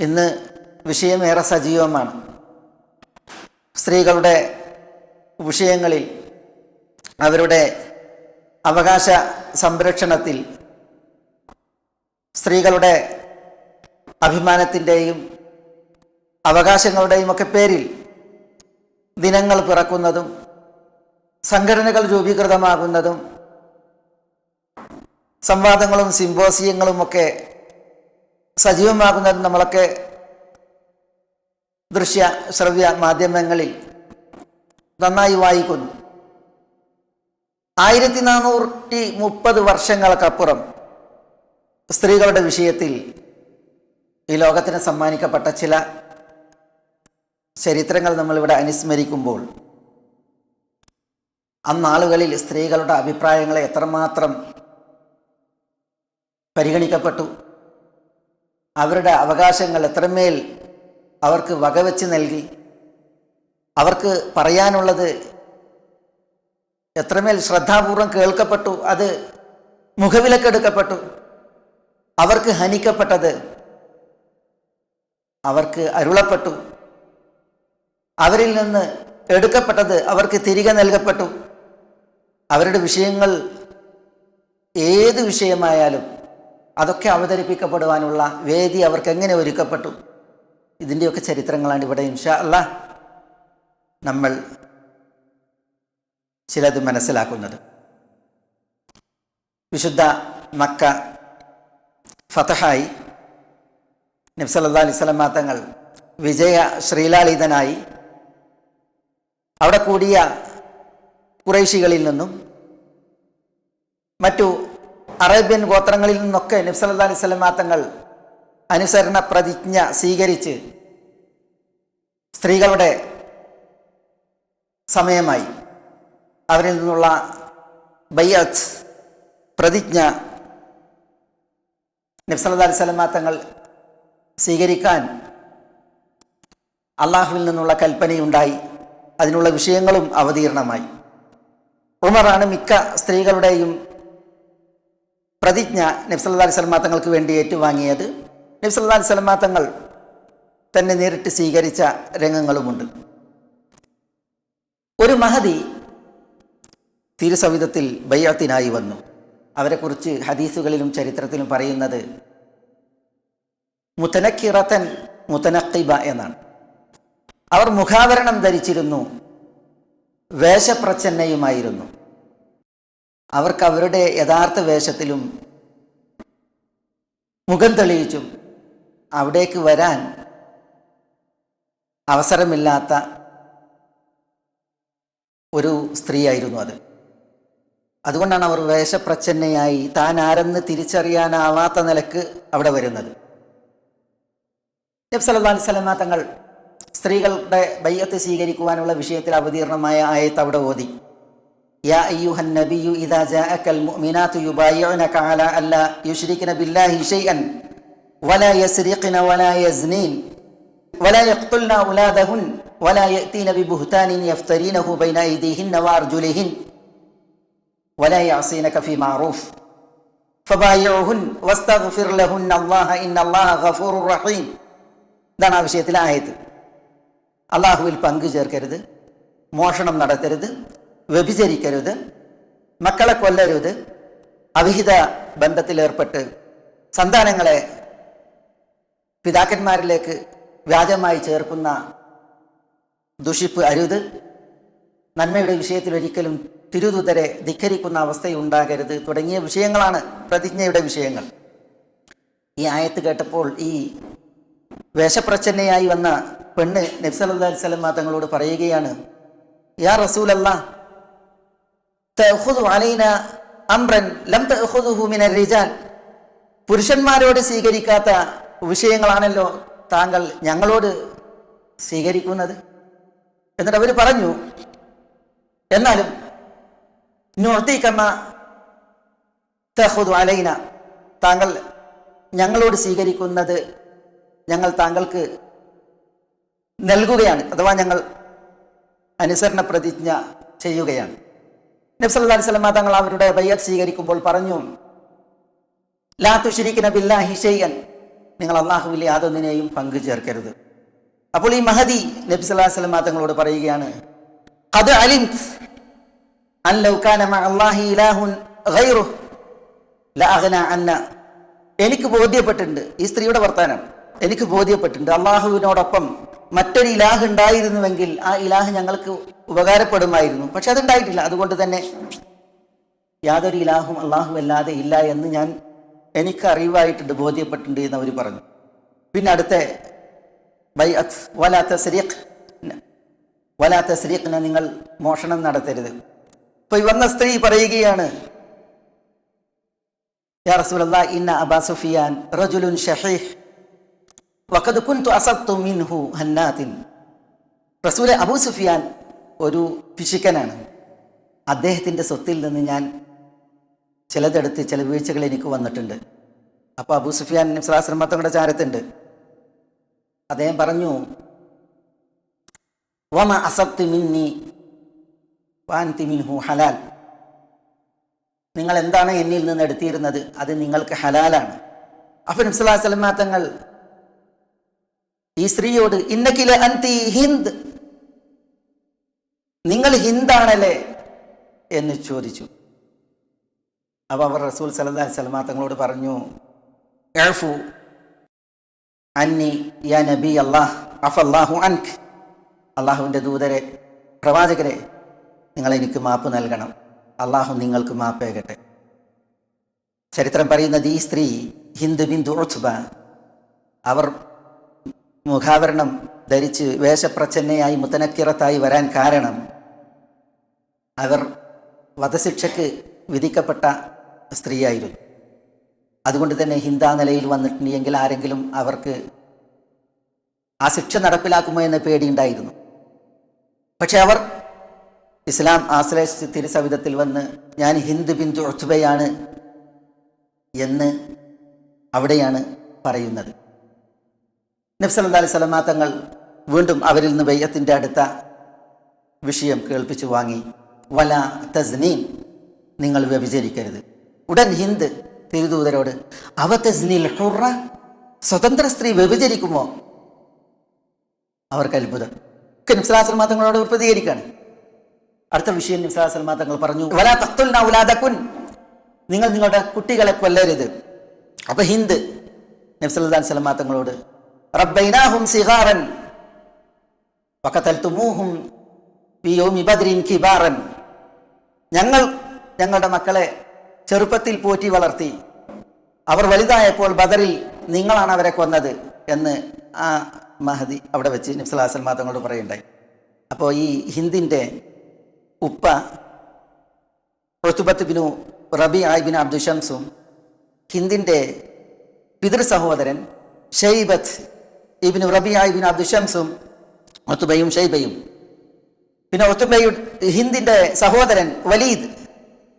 ഇന്ന് വിഷയം ഏറെ സജീവമാണ്. സ്ത്രീകളുടെ വിഷയങ്ങളിൽ അവരുടെ അവകാശ സംരക്ഷണത്തിൽ സ്ത്രീകളുടെ അഭിമാനത്തിന്റെയും അവകാശങ്ങളുടെയും ഒക്കെ പേരിൽ ദിനങ്ങൾ പിറക്കുന്നതും സംഘടനകൾ രൂപീകൃതമാകുന്നതും സംവാദങ്ങളും സിംബോസിയങ്ങളും ഒക്കെ സജീവമാകുന്നതും നമ്മളൊക്കെ ദൃശ്യ ശ്രവ്യ മാധ്യമങ്ങളിൽ നന്നായി വായിക്കുന്നു. ആയിരത്തി നാനൂറ്റി മുപ്പത് വർഷങ്ങൾക്കപ്പുറം സ്ത്രീകളുടെ വിഷയത്തിൽ ഈ ലോകത്തിന് സമ്മാനിക്കപ്പെട്ട ചില ചരിത്രങ്ങൾ നമ്മളിവിടെ അനുസ്മരിക്കുമ്പോൾ അന്നാളുകളിൽ സ്ത്രീകളുടെ അഭിപ്രായങ്ങളെ എത്രമാത്രം പരിഗണിക്കപ്പെട്ടു. അവരുടെ അവകാശങ്ങൾ എത്രമേൽ അവർക്ക് വകവെച്ച് നൽകി അവർക്ക് പറയാനുള്ളത് എത്രമേൽ ശ്രദ്ധാപൂർവം കേൾക്കപ്പെട്ടു അത് മുഖവിലക്കെടുക്കപ്പെട്ടു അവർക്ക് ഹനിക്കപ്പെട്ടത് അവർക്ക് അരുളപ്പെട്ടു അവരിൽ നിന്ന് എടുക്കപ്പെട്ടത് അവർക്ക് തിരികെ നൽകപ്പെട്ടു. അവരുടെ വിഷയങ്ങൾ ഏത് വിഷയമായാലും അതൊക്കെ അവതരിപ്പിക്കപ്പെടുവാനുള്ള വേദി അവർക്ക് എങ്ങനെ ഒരുക്കപ്പെട്ടു? ഇതിന്റെയൊക്കെ ചരിത്രങ്ങളാണ് ഇവിടെ ഇൻഷാ അല്ല നമ്മൾ ചിലത് മനസ്സിലാക്കുന്നത്. വിശുദ്ധ മക്ക ഫതഹായി നബ്സല്ലാ മാത്തങ്ങൾ തങ്ങൾ വിജയ ശ്രീലാളിതനായി അവിടെ കൂടിയ കുറേശികളിൽ നിന്നും മറ്റു അറേബ്യൻ ഗോത്രങ്ങളിൽ നിന്നൊക്കെ നബ്സല്ലാ അലൈഹി തങ്ങൾ അനുസരണ പ്രതിജ്ഞ സ്വീകരിച്ച് സ്ത്രീകളുടെ സമയമായി അവരിൽ നിന്നുള്ള ബയ്യത്ത് പ്രതിജ്ഞ നബ്സല്ലാ അലൈഹി തങ്ങൾ സ്വീകരിക്കാൻ അള്ളാഹുവിൽ നിന്നുള്ള കൽപ്പനയുണ്ടായി. അതിനുള്ള വിഷയങ്ങളും അവതീർണമായി. ഉമറാണ് മിക്ക സ്ത്രീകളുടെയും പ്രതിജ്ഞ നബ്സല്ലാ അലൈഹി സ്വലമാ തങ്ങൾക്ക് വേണ്ടി ഏറ്റുവാങ്ങിയത്. നബ്സല്ലാ അലൈഹി സ്വലമാ തങ്ങൾ തന്നെ നേരിട്ട് സ്വീകരിച്ച രംഗങ്ങളുമുണ്ട്. ഒരു മഹതി തിരുസവിധത്തിൽ ബയ്യത്തിനായി വന്നു. അവരെക്കുറിച്ച് ഹദീസുകളിലും ചരിത്രത്തിലും പറയുന്നത് മുത്തനക്കിറത്തൻ മുത്തനക്കിബ എന്നാണ്. അവർ മുഖാവരണം ധരിച്ചിരുന്നു വേഷപ്രച്ഛന്നയുമായിരുന്നു. അവർക്ക് അവരുടെ യഥാർത്ഥ വേഷത്തിലും മുഖം തെളിയിച്ചും അവിടേക്ക് വരാൻ അവസരമില്ലാത്ത ഒരു സ്ത്രീയായിരുന്നു അത്. അതുകൊണ്ടാണ് അവർ വേഷപ്രച്ഛന്നയായി താൻ ആരെന്ന് തിരിച്ചറിയാനാവാത്ത നിലയ്ക്ക് അവിടെ വരുന്നത്. നബ് വസല്ലമ തങ്ങൾ സ്ത്രീകളുടെ ബയ്യത്ത് സ്വീകരിക്കുവാനുള്ള വിഷയത്തിൽ അവതീർണമായ ആയത്ത് അവിടെ ഓതി. യാ അയ്യുഹൻ നബിയു ഇദാ ജാഅക്കൽ മുഅ്മിനാത്തു യുബായിഉനക അലാ അല്ലാ യുശ്രിക്ന ബില്ലാഹി ഷൈഅൻ വലാ യസ്രിഖ്ന വലാ യസ്നീൻ ولا يقتلن أولادهن ولا يأتين ببهتان يفترينه بين أيديهن وأرجلهن ولا يعصينك في معروف فبايعهن واستغفر لهن الله إن الله غفور رحيم ഇതാണ് ആ വിഷയത്തിലെ ആയത് അള്ളാഹുവിൽ പങ്കു ചേർക്കരുത് മോഷണം നടത്തരുത് വ്യഭിചരിക്കരുത് മക്കളെ കൊല്ലരുത് അവിഹിത ബന്ധത്തിലേർപ്പെട്ട് സന്താനങ്ങളെ പിതാക്കന്മാരിലേക്ക് വ്യാജമായി ചേർക്കുന്ന ദുഷിപ്പ് അരുത്. നന്മയുടെ വിഷയത്തിൽ ഒരിക്കലും തിരുതുതരെ ധിക്കരിക്കുന്ന അവസ്ഥയുണ്ടാകരുത്. തുടങ്ങിയ വിഷയങ്ങളാണ് പ്രതിജ്ഞയുടെ വിഷയങ്ങൾ. ഈ ആയത്ത് കേട്ടപ്പോൾ ഈ വേഷപ്രച്ഛന്നയായി വന്ന പെണ്ണ് നബ്സല്ലാ സ്വലമ തങ്ങളോട് പറയുകയാണ് യാ റസൂലല്ല അംറൻ ലം മിനർ റിജാൽ. പുരുഷന്മാരോട് സ്വീകരിക്കാത്ത വിഷയങ്ങളാണല്ലോ താങ്കൾ ഞങ്ങളോട് സ്വീകരിക്കുന്നത്. എന്നിട്ട് അവർ പറഞ്ഞു എന്നാലും നോർത്തിക്കമ്മ തഹുദു അലൈന താങ്കൾ ഞങ്ങളോട് സ്വീകരിക്കുന്നത് ഞങ്ങൾ താങ്കൾക്ക് നൽകുകയാണ് അഥവാ ഞങ്ങൾ അനുസരണ പ്രതിജ്ഞ ചെയ്യുകയാണ്. നബ്സല്ലാ അലിസ്ലമ തങ്ങൾ അവരുടെ ബയ്യത്ത് സ്വീകരിക്കുമ്പോൾ പറഞ്ഞു ലാ തുഷിരിക്കുന്ന ബില്ലാഹി ഷെയ്യൻ നിങ്ങൾ അള്ളാഹുവിൽ യാതൊന്നിനെയും പങ്കു ചേർക്കരുത്. അപ്പോൾ ഈ മഹദി നബി അലൈഹി തങ്ങളോട് പറയുകയാണ് അത് അലിം എനിക്ക് ബോധ്യപ്പെട്ടിട്ടുണ്ട് ഈ സ്ത്രീയുടെ വർത്താനം. എനിക്ക് ബോധ്യപ്പെട്ടിട്ടുണ്ട് അള്ളാഹുവിനോടൊപ്പം മറ്റൊരു ഇലാഹ് ഉണ്ടായിരുന്നുവെങ്കിൽ ആ ഇലാഹ് ഞങ്ങൾക്ക് ഉപകാരപ്പെടുമായിരുന്നു. പക്ഷെ അതുണ്ടായിട്ടില്ല. അതുകൊണ്ട് തന്നെ യാതൊരു ഇലാഹും അള്ളാഹു അല്ലാതെ ഇല്ല എന്ന് ഞാൻ എനിക്ക് അറിവായിട്ടുണ്ട് ബോധ്യപ്പെട്ടിട്ടുണ്ട് എന്ന് അവർ പറഞ്ഞു. പിന്നെ അടുത്ത ബൈ ബൈഅത്ത് വലാ സരീഖ് വലാ സരീഖിനെ നിങ്ങൾ മോഷണം നടത്തരുത്. ഇപ്പൊ വന്ന സ്ത്രീ പറയുകയാണ് യാ റസൂലല്ലാ ഇന്ന അബാ സുഫിയാൻ റജുലുൻ ഷഹീഹ്. മിൻഹു റസൂലെ അബൂ സുഫിയാൻ ഒരു പിശുക്കനാണ് അദ്ദേഹത്തിന്റെ സ്വത്തിൽ നിന്ന് ഞാൻ ചിലതെടുത്ത് ചില വീഴ്ചകൾ എനിക്ക് വന്നിട്ടുണ്ട്. അപ്പോൾ അബൂ സുഫിയാൻ നിസ്ലാശ്രമത്തങ്ങളുടെ ചാരത്തുണ്ട്. അദ്ദേഹം പറഞ്ഞു വമ അസബ്തി മിന്നി വാൻതി മിൻഹു ഹലാൽ. നിങ്ങൾ എന്താണ് എന്നിൽ നിന്ന് എടുത്തിരുന്നത്? അത് നിങ്ങൾക്ക് ഹലാലാണ്. അപ്പൊ തങ്ങൾ ഈ സ്ത്രീയോട് ഇന്നക്കിലെ അന്തി ഹിന്ദ്. നിങ്ങൾ ഹിന്ദാണല്ലേ? എന്ന് ചോദിച്ചു. അപ്പൊ അവർ റസൂൽ സലഹ് സലമാ തങ്ങളോട് പറഞ്ഞു എഴഫു അന്നി യാ നബി അള്ളാഹ് അഫല്ലാഹു അൻഖ് അള്ളാഹുവിന്റെ ദൂതരെ പ്രവാചകരെ നിങ്ങൾ എനിക്ക് മാപ്പ് നൽകണം. അള്ളാഹു നിങ്ങൾക്ക് മാപ്പേകട്ടെ ചരിത്രം പറയുന്നത് ഈ സ്ത്രീ ഹിന്ദു ബിന്ദു ഉത്ബ. അവർ മുഖാവരണം ധരിച്ച് വേഷപ്രച്ഛന്നയായി മുത്തനക്കിറത്തായി വരാൻ കാരണം അവർ വധശിക്ഷയ്ക്ക് വിധിക്കപ്പെട്ട സ്ത്രീയായിരുന്നു. അതുകൊണ്ട് തന്നെ ഹിന്ദാ നിലയിൽ വന്നിട്ടുണ്ടെങ്കിൽ ആരെങ്കിലും അവർക്ക് ആ ശിക്ഷ നടപ്പിലാക്കുമോ എന്ന പേടിയുണ്ടായിരുന്നു പക്ഷെ അവർ ഇസ്ലാം ആശ്രയിച്ച് തിരുസവിധത്തിൽ വന്ന് ഞാൻ ഹിന്ദു ബിന്ദു ഒത്തുബയാണ് എന്ന് അവിടെയാണ് പറയുന്നത്. നബ്സല്ലാ അലൈഹി സ്വലമാ തങ്ങൾ വീണ്ടും അവരിൽ നിന്ന് ബയ്യത്തിന്റെ അടുത്ത വിഷയം കേൾപ്പിച്ചു വാങ്ങി വല തസ്നീൻ നിങ്ങൾ വ്യഭിചരിക്കരുത്. ഉടൻ ഹിന്ദ് തിരുദൂതരോട് അവ തസ്നീൽ ഹുറ സ്വതന്ത്ര സ്ത്രീ വ്യഭിചരിക്കുമോ? അവർക്ക് അത്ഭുതം. നിസ്ലാസ്ലമാ തങ്ങളോട് പ്രതികരിക്കുകയാണ്. അടുത്ത വിഷയം നിസ്ലാസൽമാങ്ങൾ പറഞ്ഞു വല തക്തുൽ ഔലാദക്കുൻ നിങ്ങൾ നിങ്ങളുടെ കുട്ടികളെ കൊല്ലരുത്. അപ്പൊ ഹിന്ദ് നബ്സല്ലാ സ്വലമാ തങ്ങളോട് റബ്ബൈനാഹും صغارا വഖതൽതുമൂഹും في യൗമി بدر കിബാറൻ. ഞങ്ങൾ ഞങ്ങളുടെ മക്കളെ ചെറുപ്പത്തിൽ പോറ്റി വളർത്തി. അവർ വലുതായപ്പോൾ ബദറിൽ നിങ്ങളാണ് അവരെ കൊന്നത് എന്ന് ആ മഹദി അവിടെ വെച്ച് നിഫ്സലാസൽ മാതങ്ങളോട് പറയുണ്ടായി. അപ്പോൾ ഈ ഹിന്ദിന്റെ ഉപ്പ ഒത്തുബത്ത് ബിനു റബി ആയിബിൻ അബ്ദുഷംസും ഹിന്ദിന്റെ പിതൃ സഹോദരൻ ഷെയ്ബത്ത് ഇബിനു റബി ആയിബിൻ അബ്ദുഷംസും ഒത്തുബയും ഷെയ്ബയും പിന്നെ ഒത്തുബയുടെ ഹിന്ദിന്റെ സഹോദരൻ വലീദ്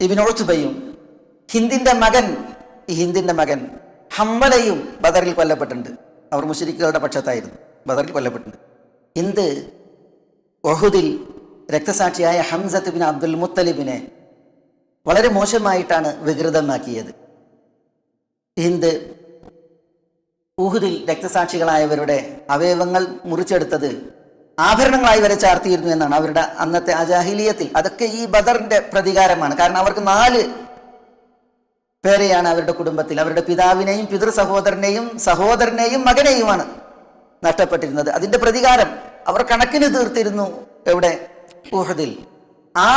ഇബിൻ ഒത്തുബയും ഹിന്ദിന്റെ മകൻ ഈ ഹിന്ദിന്റെ മകൻ ഹമ്മലയും ബദറിൽ കൊല്ലപ്പെട്ടിട്ടുണ്ട്. അവർ മുഷരിക്കുകളുടെ പക്ഷത്തായിരുന്നു ബദറിൽ കൊല്ലപ്പെട്ടിട്ടുണ്ട്. ഹിന്ദ് ഒഹുദിൽ രക്തസാക്ഷിയായ ഹംസത്ത് ബിൻ അബ്ദുൽ മുത്തലിബിനെ വളരെ മോശമായിട്ടാണ് വികൃതമാക്കിയത്. ഹിന്ദ് ഊഹുദിൽ രക്തസാക്ഷികളായവരുടെ അവയവങ്ങൾ മുറിച്ചെടുത്തത് ആഭരണങ്ങളായി വരെ ചാർത്തിയിരുന്നു എന്നാണ് അവരുടെ അന്നത്തെ അജാഹിലീയത്തിൽ അതൊക്കെ ഈ ബദറിന്റെ പ്രതികാരമാണ്. കാരണം അവർക്ക് നാല് പേരെയാണ് അവരുടെ കുടുംബത്തിൽ. അവരുടെ പിതാവിനെയും പിതൃ സഹോദരനെയും സഹോദരനെയും മകനെയുമാണ് നഷ്ടപ്പെട്ടിരുന്നത്. അതിന്റെ പ്രതികാരം അവർ കണക്കിന് തീർത്തിരുന്നു എവിടെ? ഊഹദിൽ. ആ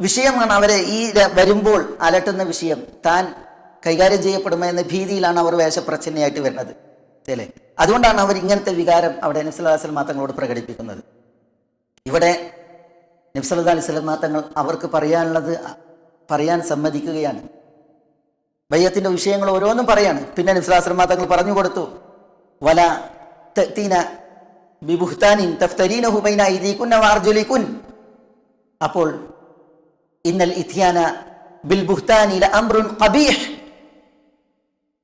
വിഷയമാണ് അവരെ ഈ വരുമ്പോൾ അലട്ടുന്ന വിഷയം. താൻ കൈകാര്യം ചെയ്യപ്പെടുമോ എന്ന ഭീതിയിലാണ് അവർ വേഷപ്രച്ഛന്നയായിട്ട് വരുന്നത്. അല്ലേ? അതുകൊണ്ടാണ് അവർ ഇങ്ങനത്തെ വികാരം അവിടെ നബ്സല്ലാസ്ലം തങ്ങളോട് പ്രകടിപ്പിക്കുന്നത്. ഇവിടെ നബ്സല്ലാ അലൈഹി സ്വലം തങ്ങൾ അവർക്ക് പറയാനുള്ളത് പറയാൻ സമ്മതിക്കുകയാണ്. ബയ്യത്തിന്റെ വിഷയങ്ങൾ ഓരോന്നും പറയാണ്. പിന്നെ നിസ്ലാശ്രമ തങ്ങൾ പറഞ്ഞു കൊടുത്തു. വല തീന ബിബുഹ്താനിൻ തഫ്തരീനഹു ബൈന ഐദീകുന്ന വാർജുലിക്കുൻ അപ്പോൾ ഇന്നൽ ഇത്യാന ബിൽ ബുഹ്താനി ലഅംറുൻ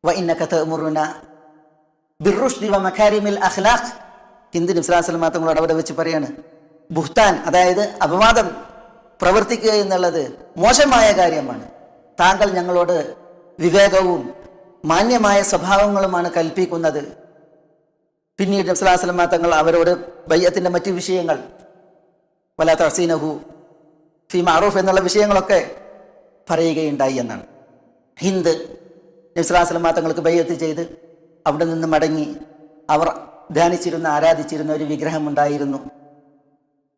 ഖബീഹ് വഇന്നക തഅമുറുന ബിർറുഷ്ദി മഖാരിമിൽ അഖ്ലാഖ്. ഹിന്ദു നിസ്ലാസ്ലം മാത്രങ്ങളോട് അവിടെ വെച്ച് പറയാണ്. ബുഹ്താൻ അതായത് അപവാദം പ്രവർത്തിക്കുക എന്നുള്ളത് മോശമായ കാര്യമാണ്. താങ്കൾ ഞങ്ങളോട് വിവേകവും മാന്യമായ സ്വഭാവങ്ങളുമാണ് കൽപ്പിക്കുന്നത്. പിന്നീട് നബ്സലാസ്ലമ തങ്ങൾ അവരോട് ബയ്യത്തിന്റെ മറ്റു വിഷയങ്ങൾ വല തസീനഹു ഫി മാറൂഫ് എന്നുള്ള വിഷയങ്ങളൊക്കെ പറയുകയുണ്ടായി എന്നാണ്. ഹിന്ദ് നബ്സലാസ്ലമ തങ്ങൾക്ക് ബയ്യത്ത് ചെയ്ത് അവിടെ നിന്ന് മടങ്ങി അവർ ധ്യാനിച്ചിരുന്ന ആരാധിച്ചിരുന്ന ഒരു വിഗ്രഹം ഉണ്ടായിരുന്നു.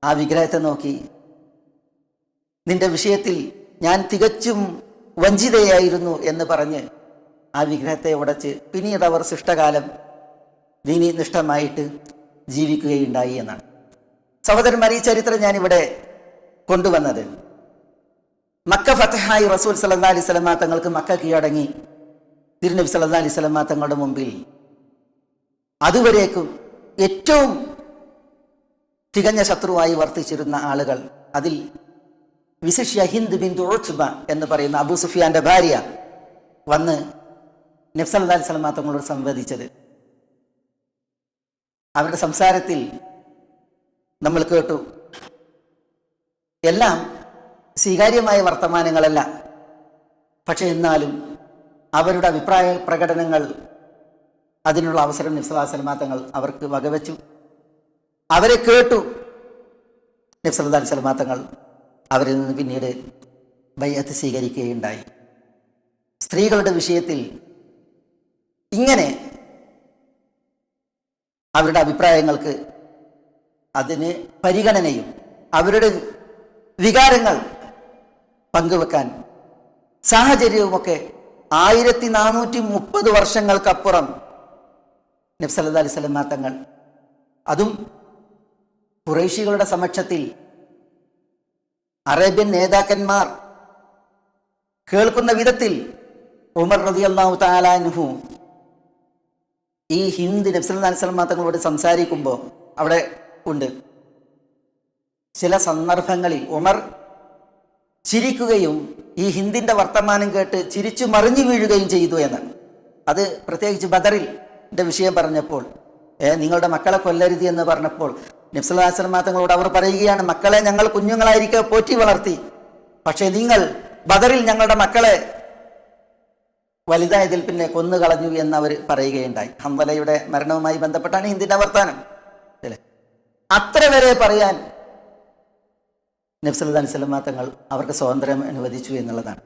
ആ വിഗ്രഹത്തെ നോക്കി നിന്റെ വിഷയത്തിൽ ഞാൻ തികച്ചും വഞ്ചിതയായിരുന്നു എന്ന് പറഞ്ഞ് ആ വിഗ്രഹത്തെ ഉടച്ച് പിന്നീട് അവർ സൃഷ്ടകാലം ദീനി നിഷ്ഠമായിട്ട് ജീവിക്കുകയുണ്ടായി എന്നാണ്. സഹോദരന്മാർ ഈ ചരിത്രം ഞാനിവിടെ കൊണ്ടുവന്നത്. മക്ക ഫത്തഹായി റസൂൽ സല്ലാ അലൈഹി സ്വലമ തങ്ങൾക്ക് മക്ക കീഴടങ്ങി. തിരുനബി സല്ലാ അലൈഹി സ്വലമ തങ്ങളുടെ മുമ്പിൽ. അതുവരേക്കും ഏറ്റവും തികഞ്ഞ ശത്രുവായി വർത്തിച്ചിരുന്ന ആളുകൾ അതിൽ വിശിഷ്യ ഹിന്ദ് ബിന്ദു ഉത്ബ എന്ന് പറയുന്ന അബു സുഫിയാന്റെ ഭാര്യ വന്ന് നബ്സല്ലാ അലൈഹി സ്വലമ തങ്ങളോട് സംവദിച്ചത്. അവരുടെ സംസാരത്തിൽ നമ്മൾ കേട്ടു എല്ലാം സ്വീകാര്യമായ വർത്തമാനങ്ങളല്ല. പക്ഷെ എന്നാലും അവരുടെ അഭിപ്രായ പ്രകടനങ്ങൾ അതിനുള്ള അവസരം നിഫ്സലാസ്ലമാ തങ്ങൾ അവർക്ക് വകവെച്ചു. അവരെ കേട്ടു. നിഫ്സലി സലമാ തങ്ങൾ അവരിൽ നിന്ന് പിന്നീട് ബയ്യത്ത് സ്വീകരിക്കുകയുണ്ടായി. സ്ത്രീകളുടെ വിഷയത്തിൽ ഇങ്ങനെ അവരുടെ അഭിപ്രായങ്ങൾക്ക് അതിന് പരിഗണനയും അവരുടെ വികാരങ്ങൾ പങ്കുവെക്കാൻ സാഹചര്യവുമൊക്കെ ആയിരത്തി നാനൂറ്റി മുപ്പത് വർഷങ്ങൾക്കപ്പുറം നബ്സല്ലാ അലൈഹി സ്വലമാ തങ്ങൾ അതും കുറേശികളുടെ സമക്ഷത്തിൽ അറേബ്യൻ നേതാക്കന്മാർ കേൾക്കുന്ന വിധത്തിൽ ഉമർ റതി അള്ളാഹു താലാൻഹു ഈ ഹിന്ദ് അലൈഹി സ്വലമാ തങ്ങളോട് സംസാരിക്കുമ്പോൾ അവിടെ ഉണ്ട്. ചില സന്ദർഭങ്ങളിൽ ഉമർ ചിരിക്കുകയും ഈ ഹിന്ദിന്റെ വർത്തമാനം കേട്ട് ചിരിച്ചു മറിഞ്ഞു വീഴുകയും ചെയ്തു എന്നാണ്. അത് പ്രത്യേകിച്ച് ബദറിൽ എന്റെ വിഷയം പറഞ്ഞപ്പോൾ നിങ്ങളുടെ മക്കളെ കൊല്ലരുതി എന്ന് പറഞ്ഞപ്പോൾ നബ്സലാസ്ലമാ തങ്ങളോട് അവർ പറയുകയാണ് മക്കളെ ഞങ്ങൾ കുഞ്ഞുങ്ങളായിരിക്കെ പോറ്റി വളർത്തി. പക്ഷേ നിങ്ങൾ ബദറിൽ ഞങ്ങളുടെ മക്കളെ വലുതായതിൽ പിന്നെ കൊന്നു കളഞ്ഞു എന്ന് അവർ പറയുകയുണ്ടായി. ഹംവലയുടെ മരണവുമായി ബന്ധപ്പെട്ടാണ് ഹിന്ദിന്റെ വർത്താനം. അല്ലേ? അത്ര വരെ പറയാൻ നബ്സല്ലാ അലൈഹി സ്വലമാ തങ്ങൾ അവർക്ക് സ്വാതന്ത്ര്യം അനുവദിച്ചു എന്നുള്ളതാണ്.